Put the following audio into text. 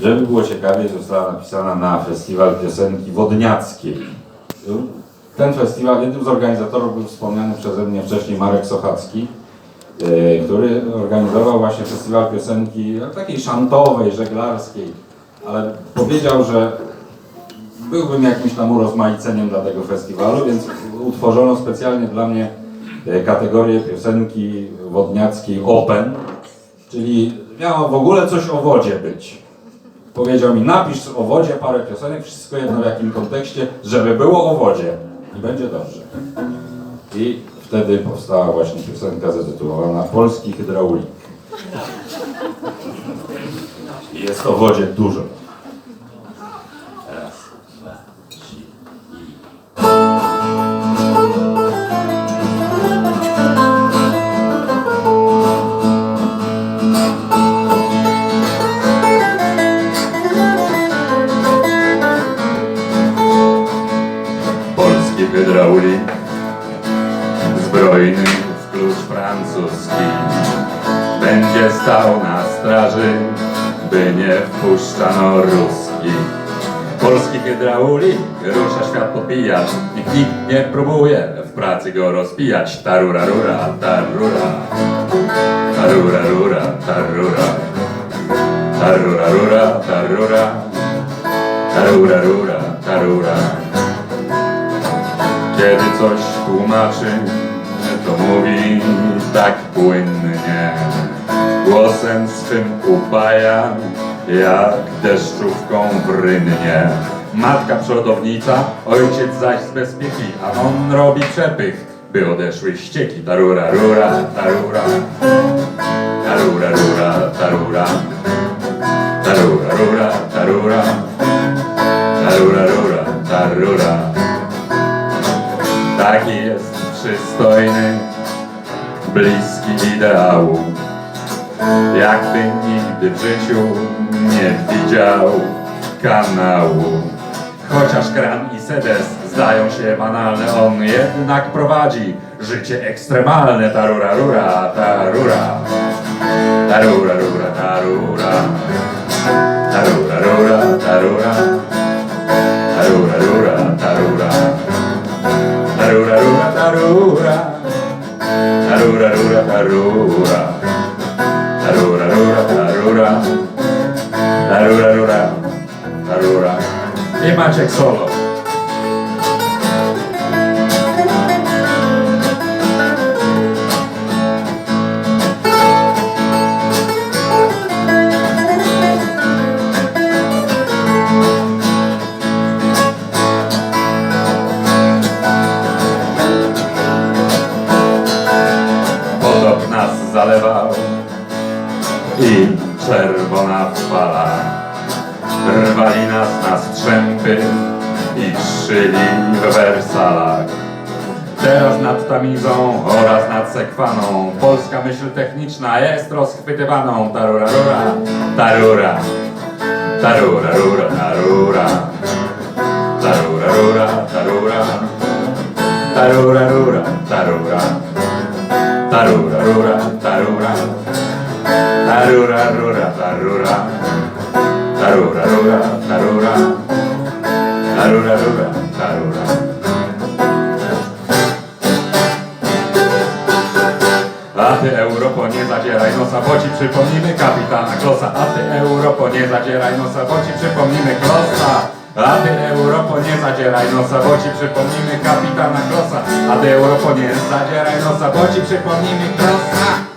Żeby było ciekawiej, została napisana na Festiwal Piosenki Wodniackiej. Ten festiwal, jednym z organizatorów był wspomniany przeze mnie wcześniej Marek Sochacki, e, który organizował właśnie festiwal piosenki no, takiej szantowej, żeglarskiej, ale powiedział, że byłbym jakimś tam urozmaiceniem dla tego festiwalu, więc utworzono specjalnie dla mnie e, kategorię piosenki wodniackiej Open, czyli miało w ogóle coś o wodzie być. Powiedział mi, napisz o wodzie parę piosenek, wszystko jedno w jakim kontekście, żeby było o wodzie i będzie dobrze. I wtedy powstała właśnie piosenka zatytułowana Polski hydraulik. I jest o wodzie dużo. Raz, dwa, trzy Polski hydraulik Zbrojny klucz francuski Będzie stał na straży By nie wpuszczano ruski. Polski hydraulik rusza świat popijać Nikt nikt nie próbuje w pracy go rozpijać. Tarura rura, tarura. Tarura rura, tarura. Tarura rura, tarura. Tarura rura, tarura kiedy coś tłumaczy, to mówi tak płynnie. Głosem swym upaja, jak deszczówką w rynnie. Matka przodownica, ojciec zaś z bezpieki, a on robi przepych, by odeszły ścieki. Tarura, rura, tarura. Tarura, rura, tarura. Tarura, rura, tarura. Tarura, rura, tarura. Taki jest przystojny, bliski ideału. Jakby nigdy w życiu nie widział kanału. Chociaż kran i sedes zdają się banalne, on jednak prowadzi życie ekstremalne. Tarura, rura, tarura. Tarura, rura, tarura. Tarura, Tarura, rura, tarura. Rura, tarura. Tarura, rura, tarura. I Maciek. Nas zalewał i czerwona fala. Rwali nas na strzępy i szyli w Wersalach. Teraz nad Tamizą oraz nad Sekwaną polska myśl techniczna jest rozchwytywaną. Tarura, rura, tarura, tarura, rura, tarura, tarura, rura, tarura, tarura, rura, tarura. Tarura, rura, tarura. Tarura, rura, tarura. Tarura, rura, tarura. Tarura, rura, tarura. A ty Europo nie zadzieraj nosa, bo ci przypomnimy kapitana Klosa. A ty Europo nie zadzieraj nosa, bo ci przypomnimy Klosa. A ty Europo nie zadzieraj nosa, bo ci przypomnimy kapitana Klosa. A Europo nie zadzieraj nosa, bo ci przypomnimy Klosa.